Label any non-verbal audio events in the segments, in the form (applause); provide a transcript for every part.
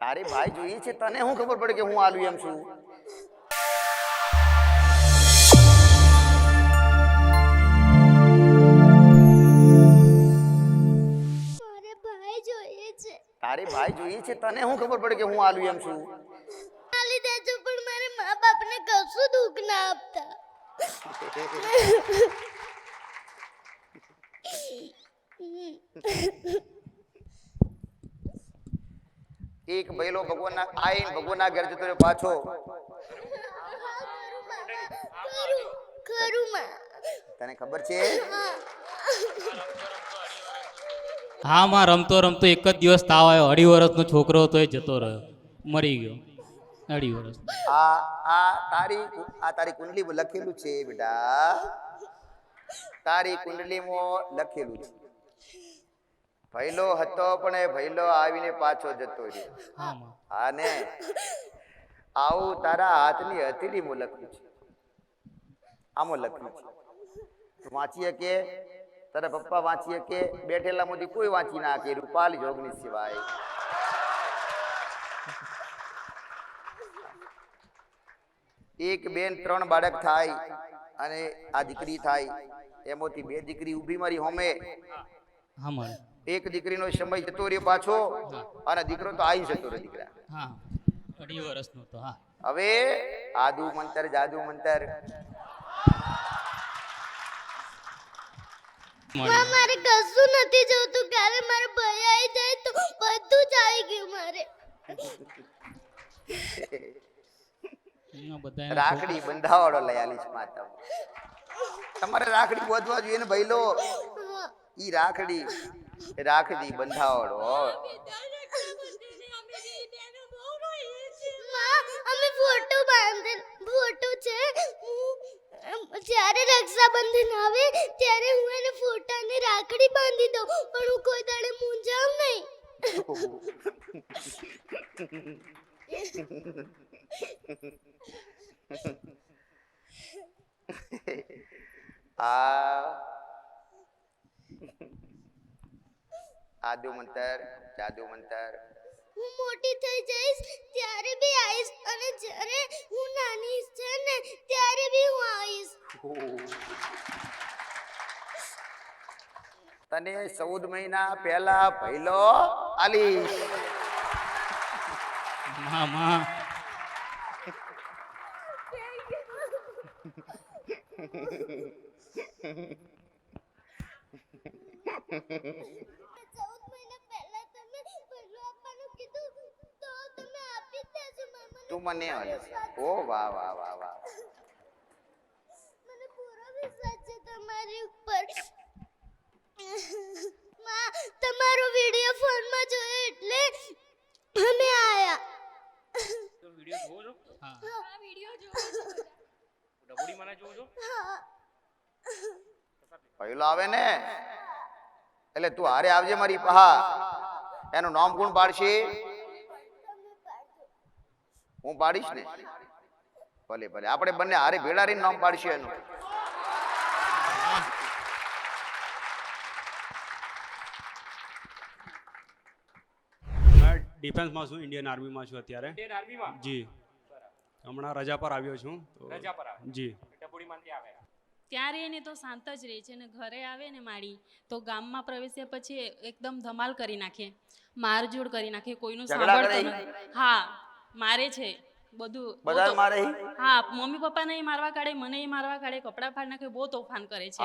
તારે ભાઈ જોઈએ છે તને શું ખબર પડે કે હું આલુ એમ છું? તારે ભાઈ જોઈએ છે તને શું ખબર પડે કે હું આલુ એમ છું? આલી દેજો પણ મારે મા બાપને કશું દુઃખ ના આપતા. (laughs) (laughs) (laughs) એક બૈલો ભગવાનના આઈન ભગવાનના ઘેર જતો રહ્યો પાછો. તને ખબર છે? હા માં રમતો રમતો એક જ દિવસ તાવ આવ્યો. અઢી વર્ષનો છોકરો હતો એ જતો રહ્યો. મરી ગયો. અઢી વર્ષ. આ આ તારી આ તારી કુંડલીમાં લખેલું છે બેટા. તારી કુંડલીમાં લખેલું છે. ભૈલો હતો પણ એ ભૈલો આવીને પાછો જતો રહ્યો. આને આવું તારા હાથની હથેળીમાં લખ્યું છે. આમાં લખ્યું છે. વાંચીએ કે તારા પપ્પા વાંચીએ કે બેઠેલા મોદી કોઈ વાંચી ના કે રૂપાલી જોગની સિવાય. એક બેન ત્રણ બાળક થાય અને આ દીકરી થાય. એમાંથી બે દીકરી ઊભી મારી હોમે. હા મળે. એક દીકરીનો સમય જતો રહ્યો પાછો અને દીકરો તો આવી જતો રહ્યો દીકરા. હા અઢી વર્ષનો તો હા. હવે આદુ મંતર જાદુ મંતર. મારે કશું નથી જોતું. ક્યારે મારો ભાઈ આવી જાય તો બધું જ આવી ગયું મારે. રાખડી બંધાવાળો લઈ આલીશ માતા તમારે રાખડી બોધવા જોઈએ ને ભઈલો. હા. ઈ રાખડી રાખડી બંધાવાળો માં અમે ફોટો બાંધેલ ફોટો છે. જ્યારે રક્ષાબંધન આવે ત્યારે હું એને ફોટાને રાખડી બાંધી દઉં પણ હું કોઈ દાડે મૂંઝાવ નહીં. (laughs) આ આદુ મંતર જાદુ મંતર. હું મોટી થઈ જઈશ ત્યારે બી આવીશ અને જ્યારે હું નાની છે ને ત્યારે બી હું આવીશ. તને ચૌદ મહિના પહેલા પહેલો આલીશ. હા માં ચૌદ મહિના પહેલા તમે પહેલું આપવાનું કીધું તો તમે આપી જ દેજો મને તું ઓ વાહ વાહ વાહ વાહ. મને પૂરો વિશ્વાસ છે તમારી ઉપર. માં તમારો વિડિયો ફોનમાં જોયો એટલે અમે આયા. હા. હા. પહેલો આવે ને. એટલે તું હારે આવજે મારી પહા એનું નામ કોણ પાડશે? હું પાડીશ ને? ભલે ભલે. આપણે બંને હારે ભેળા રહીને નામ પાડશે એનું. ડિફેન્સમાં છું ઇન્ડિયન આર્મીમાં છું અત્યારે. જી. હમણાં રજા પર આવ્યો છું. તો જી. ત્યારે એને તો શાંત જ રહે છે ને ઘરે આવે ને મારી તો ગામમાં પ્રવેશ્યા પછી એકદમ ધમાલ કરી નાખે. મારજોડ કરી નાખે કોઈનું સાંભળતો? નથી હા. મારે છે બધું બધા મારે? હા મમ્મી પપ્પાને ય મારવા કાઢે મને મારવા કાઢે કપડા ફાડ નાખે બહુ તોફાન કરે છે.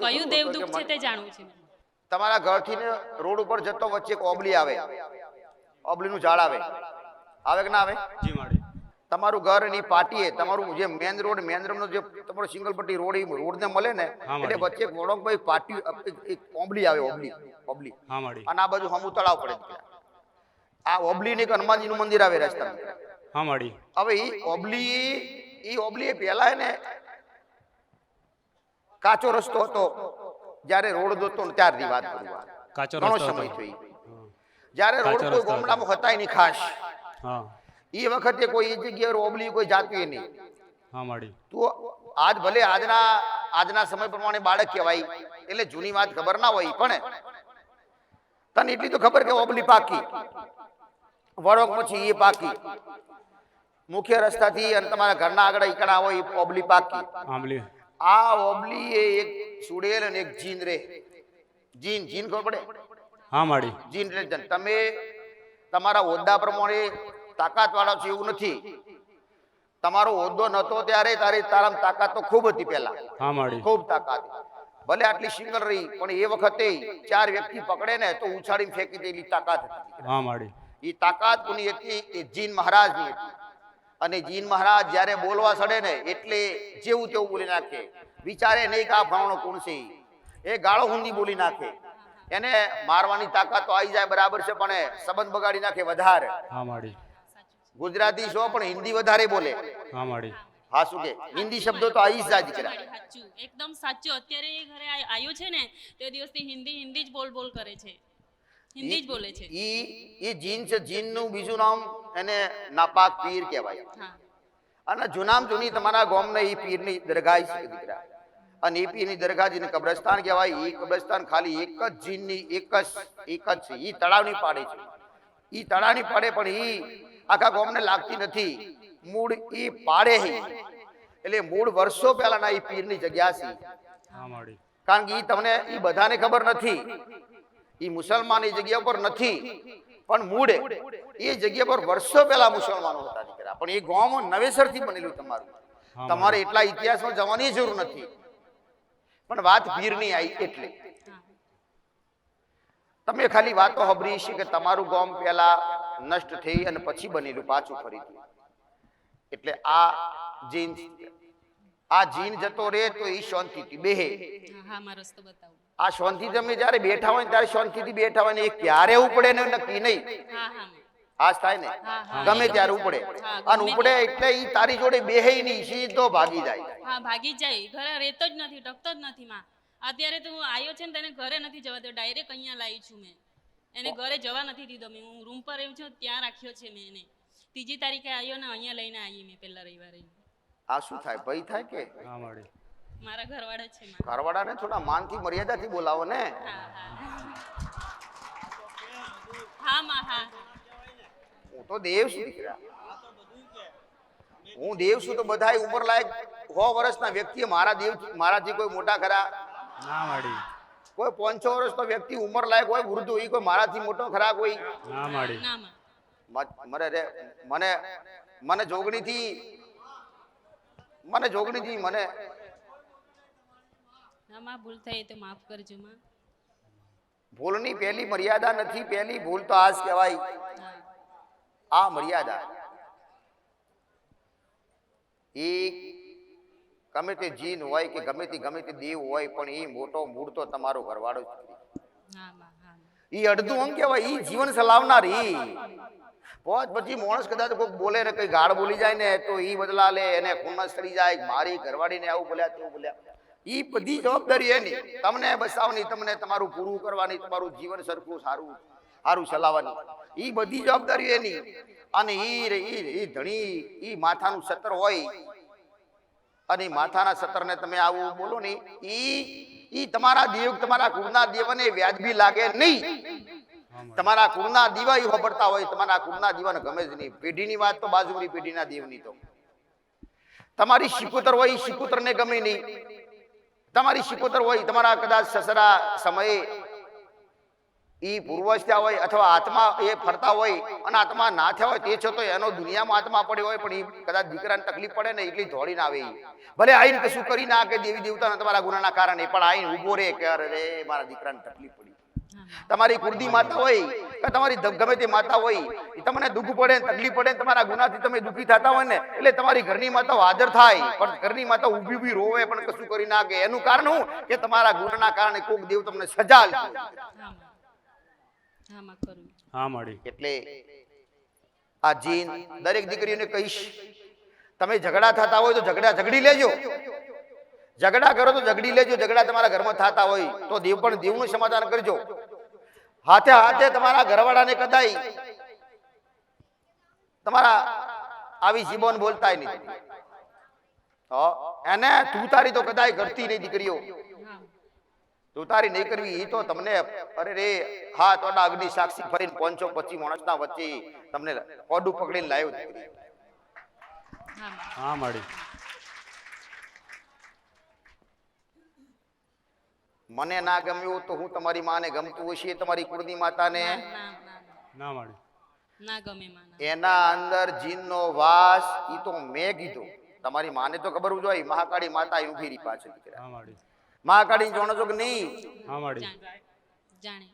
કયું દેવ દુઃખ છે તે જાણવું છે તમારા ઘરથી ને રોડ ઉપર જતો વચ્ચે એક ઓબલી આવે. ઓબલીનું ઝાડ આવે. આવે કે ના આવે? જી માડી. તમારું ઘર એની પાટીએ તમારું જે મેન રોડ મેન રોડ નો જે તમારો સિંગલ પટ્ટી રોડ રોડ ને મળે ને એટલે વચ્ચે એક વડોદભાઈ પાટી એક- એક ઓબલી આવે ઓબલી ઓબલી. અને આ બાજુ હમુ તળાવ પડે. આ ઓબલી ને હનુમાનજીનું મંદિર આવે રસ્તા હા માડી. હવે ઈ ઓબલી ઈ ઓબલી પહેલા ને કાચો રસ્તો હતો. જ્યારે રોડ દોતો ને ત્યારની વાત કરું કાચો રસ્તો સમય હતો. થયો. જ્યારે રોડ કોઈ હતો. ગામડામાં હતા નહીં ખાસ. હા. એ વખતે કોઈ એ જગ્યાએ ઓબલી કોઈ જાતી નહીં. હા માડી. તું આજ ભલે આજના આજના સમય પ્રમાણે બાળક કહેવાય એટલે જૂની વાત ખબર ના હોય પણ તને એટલી તો ખબર કે ઓબલી પાકી. વળોક પછી એ પાકી. મુખ્ય રસ્તાથી અને તમારા ઘરના આગળ ઈકડા આવો એ ઓબલી પાકી. આંબલી. આ ઓબલી એ એક સુડેલ અને એક જીન રે. જીન જીન ખબર પડે? હા માડી. જીન એટલે તમે તમારા હોદ્દા પ્રમાણે તાકાત વાળા છો એવું નથી. તમારો હોદ્દો નતો ત્યારે તારી તારામાં તાકાત તો ખૂબ હતી પેલા હા માડી. ખૂબ તાકાત. ભલે આટલી સિંગલ રહી પણ એ વખતે ચાર વ્યક્તિ પકડે ને તો ઉછાળીને ફેંકી દેલી તાકાત હતી. હા માડી. એ તાકાત કોની હતી એ જીન મહારાજની હતી. અને જીન મહારાજ જ્યારે બોલવા સડે ને એટલે જેવું તેવું બોલી નાખે. વિચારે નહીં કે આ ફાવણો કોણ છે એ ગાળો હુંદી બોલી નાખે. એને મારવાની તાકાત તો આવી જાય બરાબર છે પણ એ સંબંધ બગાડી નાખે વધારે. હા માડી. ગુજરાતી છો પણ હિન્દી વધારે બોલે. હા માડી. હા શું કે? હિન્દી શબ્દો તો આવી જ જાય દીકરા. એકદમ સાચું. અત્યારે ઘરે આવ્યો છે ને તે દિવસથી હિન્દી હિન્દી જ બોલ બોલ કરે છે. હિન્દી જ બોલે છે. ઈ ઈ જીન છે જીનનું બીજું નામ એને નાપાક પીર કહેવાય. અને જૂનામ જૂની તમારા ગામના ઈ પીરની દરગાહ છે દીકરા. અને એ પીરની દરગાહ જેને કબ્રસ્તાન કહેવાય એ કબ્રસ્તાન ખાલી એક જ જીનની એક જ એક જ છે. ઈ તળાવની પાડે છે. ઈ તળાવની પાડે પણ ઈ આખા ગામને લાગતી નથી. મૂળ ઈ પાડે હે એટલે મૂળ વર્ષો પહેલાના ઈ પીરની જગ્યા છે. કારણ કે ઈ તમને ઈ બધાને ખબર નથી. ઈ મુસલમાન એ જગ્યા પર નથી પણ મૂળે. એ જગ્યા પર વર્ષો પહેલા મુસલમાનો હતા દીકરા. પણ એ ગામ નવેસરથી બનેલું તમારું. તમારે એટલા ઇતિહાસમાં જવાની જરૂર નથી. પણ વાત પીરની આવી એટલે. તમે ખાલી વાતો હબરી છે કે તમારું ગામ પહેલા નષ્ટ થઈ અને પછી બનેલું પાછું ફરીથી. એટલે આ જીન આ જીન જતો રહે તો એ શાંતિથી બેહે. આ શાંતિ તમે જ્યારે બેઠા હોય ત્યારે શાંતિથી બેઠા હોય ને એ ક્યારે ઉપડે ને નક્કી નહીં. આજ થાય ને. ગમે ત્યારે ઉપડે. અને ઉપડે એટલે ઈ તારી જોડે બેહે નહીં સીધો ભાગી જાય. હા ભાગી જાય. ઘરે રહેતો જ નથી ટકતો જ નથી માં. અત્યારે તો હું આવ્યો છે ને તેને ઘરે નથી જવા દો ડાયરેક્ટ અહીંયા લાવી છું મેં. એને ઘરે જવા નથી દીધો મેં. હું રૂમ પર રહ્યું છું ત્યાં રાખ્યો છે મેં એને. ત્રીજી તારીખે આવ્યો ને અહીંયા લઈને આવી મેં પહેલા રવિવારે. આ શું થાય? ભય થાય કે? મારા ઘરવાળા છે ઘરવાળાને થોડા માનથી મર્યાદાથી બોલાવો ને. હા હા. હા માં હા. હું તો દેવ છું દીકરા. હું દેવ છું તો બધા ઉંમર લાયક સો વર્ષના વ્યક્તિએ મારા દેવ મારાથી કોઈ મોટા ખરા? ના માડી. કોઈ પાંચસો વર્ષનો વ્યક્તિ ઉંમર લાયક હોય વૃદ્ધ હોય કોઈ મારાથી મોટો ખરા કોઈ? ના માડી. ના માં મ- મને રે મને મને જોગણીથી મને જોગણીજી મને. માં ભૂલ થઈ તો માફ કરજો માં. ભૂલની પહેલી મર્યાદા નથી પહેલી ભૂલ તો આજ કહેવાય. આ મર્યાદા. એ ગમે તે જીન હોય કે ગમે તે ગમે તે દેવ હોય પણ એ મોટો મૂળ તો તમારો ઘરવાળો જ. ઈ અડધું અંગ કહેવાય એ જીવન ચલાવનાર. ઈ પોત પછી માણસ કદાચ કોઈક બોલે ને કઈ ગાળ બોલી જાય ને તો ઈ બદલા લે એને ખુન્નસ કરી જાય મારી ઘરવાળીને આવું બોલ્યા તેવું બોલ્યા એ બધી જવાબદારી એની તમને બસાવવાની તમને તમારું પૂરું કરવાની તમારું જીવન સરખું સારું સારું ચલાવવાની એ બધી જવાબદારી એની અને ઈ ઈ ધણી ઈ માથાનું સતર હોય, અને માથાના સતરને તમે આવું બોલો ને, ઈ તમારા દેવ, તમારા કુળના દેવને વ્યાજબી લાગે નહીં. તમારા કુળના દીવા એ વાપરતા હોય, તમારા કુળના દીવાને ગમે જ નહીં પેઢીની વાત તો બાજુની પેઢીના દેવની તો તમારી શિકોતર હોય ઈ શિકોતરને ગમે નહીં તમારી શિકોતર હોય, તમારા કદાચ સસરા સમયે ઈ પૂર્વસ્થા હોય અથવા આત્મા એ ફરતા હોય અને આત્મા ના થયા હોય, તે છતાં એનો દુનિયામાં આત્મા પડ્યો હોય, પણ એ કદાચ દીકરાને તકલીફ પડે ને એટલી દોડીને આવે ઈ. ભલે આઈને કશું કરી ના કે દેવી દેવતાના તમારા ગુનાના કારણે, પણ આઈને ઊભો રે કે અરે મારા દીકરાને તકલીફ પડી. તમારી કુર્દી માતા હોય કે તમારી ગમે તે માતા હોય એ તમને દુઃખ પડે ને તકલીફ પડે તમારા ગુનાથી તમે દુઃખી થતા હોય ને એટલે તમારી ઘરની માતા હાજર થાય. પણ ઘરની માતા ઊભી ઊભી રોવે પણ કશું કરી નાખે એનું કારણ હું કે તમારા ગુનાના કારણે કોક દેવ તમને સજા હા માં હા માં કરું. હા માડી એટલે આ જીન દરેક દીકરીઓને કહીશ તમે ઝઘડા થતા હોય તો ઝઘડા ઝઘડી લેજો. ઝઘડા કરો તો ઝઘડી લેજો, ઝઘડા તમારા ઘરમાં થતા હોય તો દેવ પણ દેવનું સમાધાન કરજો. હાથે હાથે તમારા ઘરવાળાને કદાય તમારા આવી જીબોન બોલતા એને તુતારી તો કદાય કરતી નહીં દીકરીઓ. તુતારી નહીં કરવી એ તો તમને અરે રે હા તોડા અગ્નિ, સાક્ષી ફરીને પંચો પચી માણસના વચ્ચે તમને ઓડું પકડીને લાવ્યો. હા, માડી. મને ના ગમ્યું તો હું તમારી માને ગમતું હશે તમારી કુળની માતાને ના ના ના ના. માડી ના ગમે એના અંદર જીનનો વાસ ઈ તો મેં કીધો. તમારી માને તો ખબર જોઈએ મહાકાળી માતા એનું ફેરી પાછળ દીકરા. મહાકાળી જાણો છો કે નહીં? હા માડી જાણે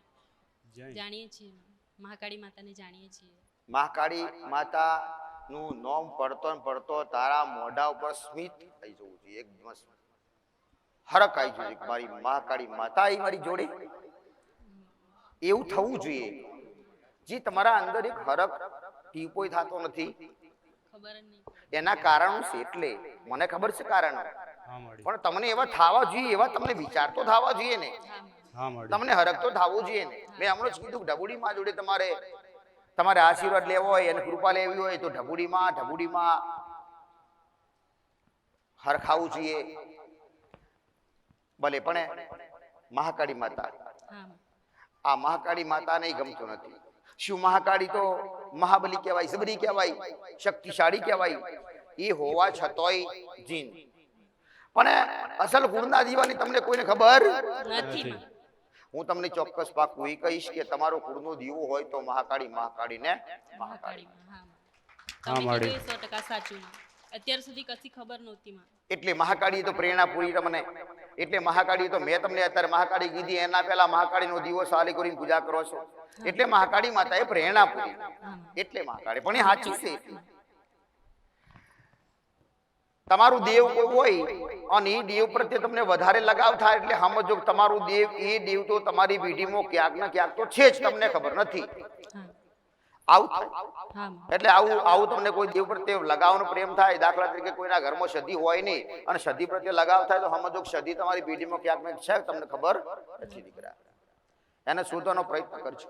જાણીએ છીએ. મહાકાળી માતાને જાણીએ છીએ. મહાકાળી માતા નું નોમ પડતો ને પડતો તારા મોઢા ઉપર સ્મિત થઈ જવું જોઈએ. એકદમ હરક આવી જોઈએ. મારી મા કાળી માતા આવી મારી જોડે. એવું થવું જોઈએ. જે તમારા અંદર એક હરક ટીપોય થતો નથી. એના કારણો છે એટલે. મને ખબર છે કારણો. પણ તમને એવા થવા જોઈએ એવા તમને વિચાર તો થવા જોઈએ ને. માં. તમને હરક તો થવું જોઈએ ને. મેં હમણાં જ કીધું કે ઢબુડીમાં જોડે તમારે તમારે આશીર્વાદ લેવો હોય અને કૃપા લેવી હોય તો ઢબુડીમાં ઢબુડીમાં હરખાવું જોઈએ. ભલે પણ મહાકાળી માતા. આ મહાકાળી માતાને ગમતું નથી. શું મહાકાળી તો મહાબલી કહેવાય સબરી કહેવાય શક્તિશાળી કહેવાય? એ હોવા છતોય જીન. પણ અસલ ગુણના દીવાની તમને કોઈને ખબર? નથી. હું તમને ચોક્કસ પાકું એ કહીશ કે તમારો કુળનો દીવો હોય તો મહાકાળી મહાકાળીને મહાકાળી. ને હા. માં. હા, તમે માડી. કીધું એ સો ટકા સાચું. માં અત્યાર સુધી કશી ખબર નહોતી એટલે મહાકાળી તો પ્રેરણા પૂરી તમને એટલે મહાકાળી તો મેં તમને અત્યારે મહાકાળી કીધી, એના પહેલા મહાકાળીનો દીવો સાલી કરીને પૂજા કરો છો. એટલે મહાકાળી માતાએ પ્રેરણા પૂરી. એટલે મહાકાળી. પણ એ સાચી છે. તમારું દેવ હોય, અને એ દેવ પ્રત્યે તમને વધારે લગાવ થાય, એટલે સમજો તમારું દેવ, એ દેવ તો તમારી પેઢીમાં ક્યાંક ને ક્યાંક તો છે જ, તમને ખબર નથી. આવું થાય એટલે આવું આવું તમને કોઈ દેવ પ્રત્યે લગાવનો પ્રેમ થાય દાખલા તરીકે કોઈના ઘરમાં સદી હોય નહીં અને સદી પ્રત્યે લગાવ થાય તો સમજો કે સદી તમારી પેઢીમાં ક્યાંક કંઈક છે તમને ખબર નથી દીકરા. એને શોધવાનો પ્રયત્ન કરજો.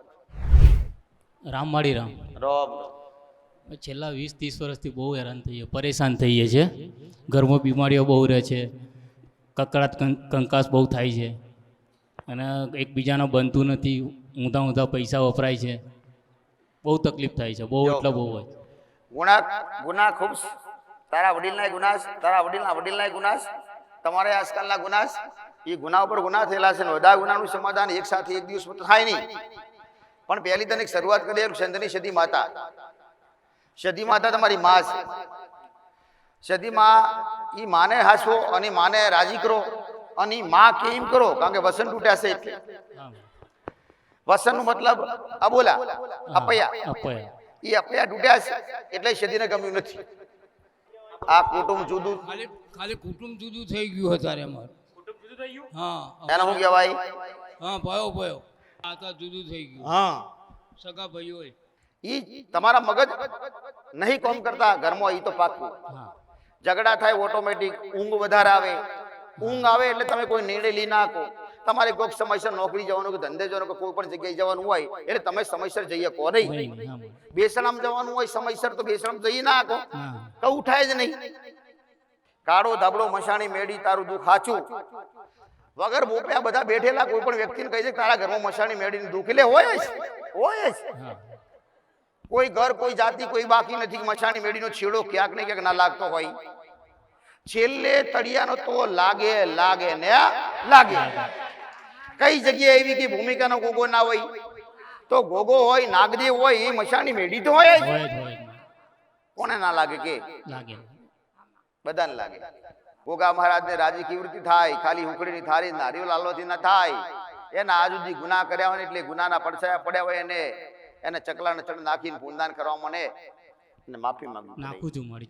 રામ માળી રામ. રોબ છેલ્લા વીસ ત્રીસ વર્ષથી બહુ હેરાન થઈએ પરેશાન થઈએ છે. ઘરમાં બીમારીઓ બહુ રહે છે કકડાટ કંકાસ બહુ થાય છે. અને એકબીજાનો બનતું નથી ઊંધા ઊંધા પૈસા વપરાય છે. બહુ તકલીફ થાય છે બહુ એટલે બહુ હોય. ગુના ગુના ખૂબ. તારા વડીલના ગુનાસ તારા વડીલના વડીલના ગુનાસ તમારે આજકાલના ગુનાસ એ ગુના ઉપર ગુના થયેલા છે બધા ગુનાનું સમાધાન એક સાથે એક દિવસ થાય નહીં. પણ પહેલી તને એક શરૂઆત કરી ચંદ્રની સદી માતા. સદી માતા તમારી મા છે. સદી માં એ માને હાસવો અને માને રાજી કરો અને માં કેમ કરો? કારણ કે વસન તૂટ્યા છે એટલે. હા. વસનનું મતલબ અબોલા અપયા. અપયા. એ અપયા તૂટ્યા છે એટલે સદીને ગમ્યું નથી. આ કુટુંબ જુદું. ખાલી ખાલી કુટુંબ જુદું થઈ ગયું અત્યારે અમારું. હા એને શું કહેવાય? હા ભયો ભયો. આ તો જુદું થઈ ગયું. હા. સગા ભાઈઓ ઈ તમારા મગજ નહીં કોમ કરતા ઘરમાં ઈ તો પાકું હા. ઝઘડા થાય ઓટોમેટિક ઊંઘ વધારે આવે. ઊંઘ આવે એટલે તમે કોઈ નિર્ણય લઈ નાખો તમારે કોઈક સમયસર નોકરી જવાનું કે ધંધે જવાનું કે કોઈ પણ જગ્યાએ જવાનું હોય એટલે તમે સમયસર જઈએ કો નહીં. બેસણામ જવાનું હોય સમયસર તો બેસણામ જઈ ના આકો હા. તો ઉઠાય જ નહીં. કાળો ધાબળો મશાણી મેડી તારું દુઃખ હાચું વગર બોપ્યા બધા બેઠેલા કોઈ પણ વ્યક્તિને કહી દે તારા ઘરમાં મશાણી મેડીને દુઃખ એટલે હોય જ હોય જ. કોઈ ઘર કોઈ જાતિ કોઈ બાકી નથી મસાણી મશાણી મેડીનો છેડો ક્યાંક ને ક્યાંક ના લાગતો હોય. છેલ્લે તળિયાનો તો લાગે લાગે ને લાગે. કઈ જગ્યાએ એવી કે ભૂમિકાનો ગોગો ના હોય. તો ગોગો હોય નાગદેવ હોય એ મશાની મેડી તો હોય જ. કોને ના લાગે કે? લાગે બધાને લાગે. ગોગા મહારાજને રાજી કિવૃત્તિ થાય ખાલી હુકડીની થાળી નારિયેળ લાલવાથી ના થાય. એના આજુ ગુના કર્યા હોય એટલે ગુનાના પડછાયા પડ્યા હોય એને. એને ચકલાને ચડ નાખીને પૂંદાન કરવા મને. માફી માંગી નાખું છું મારી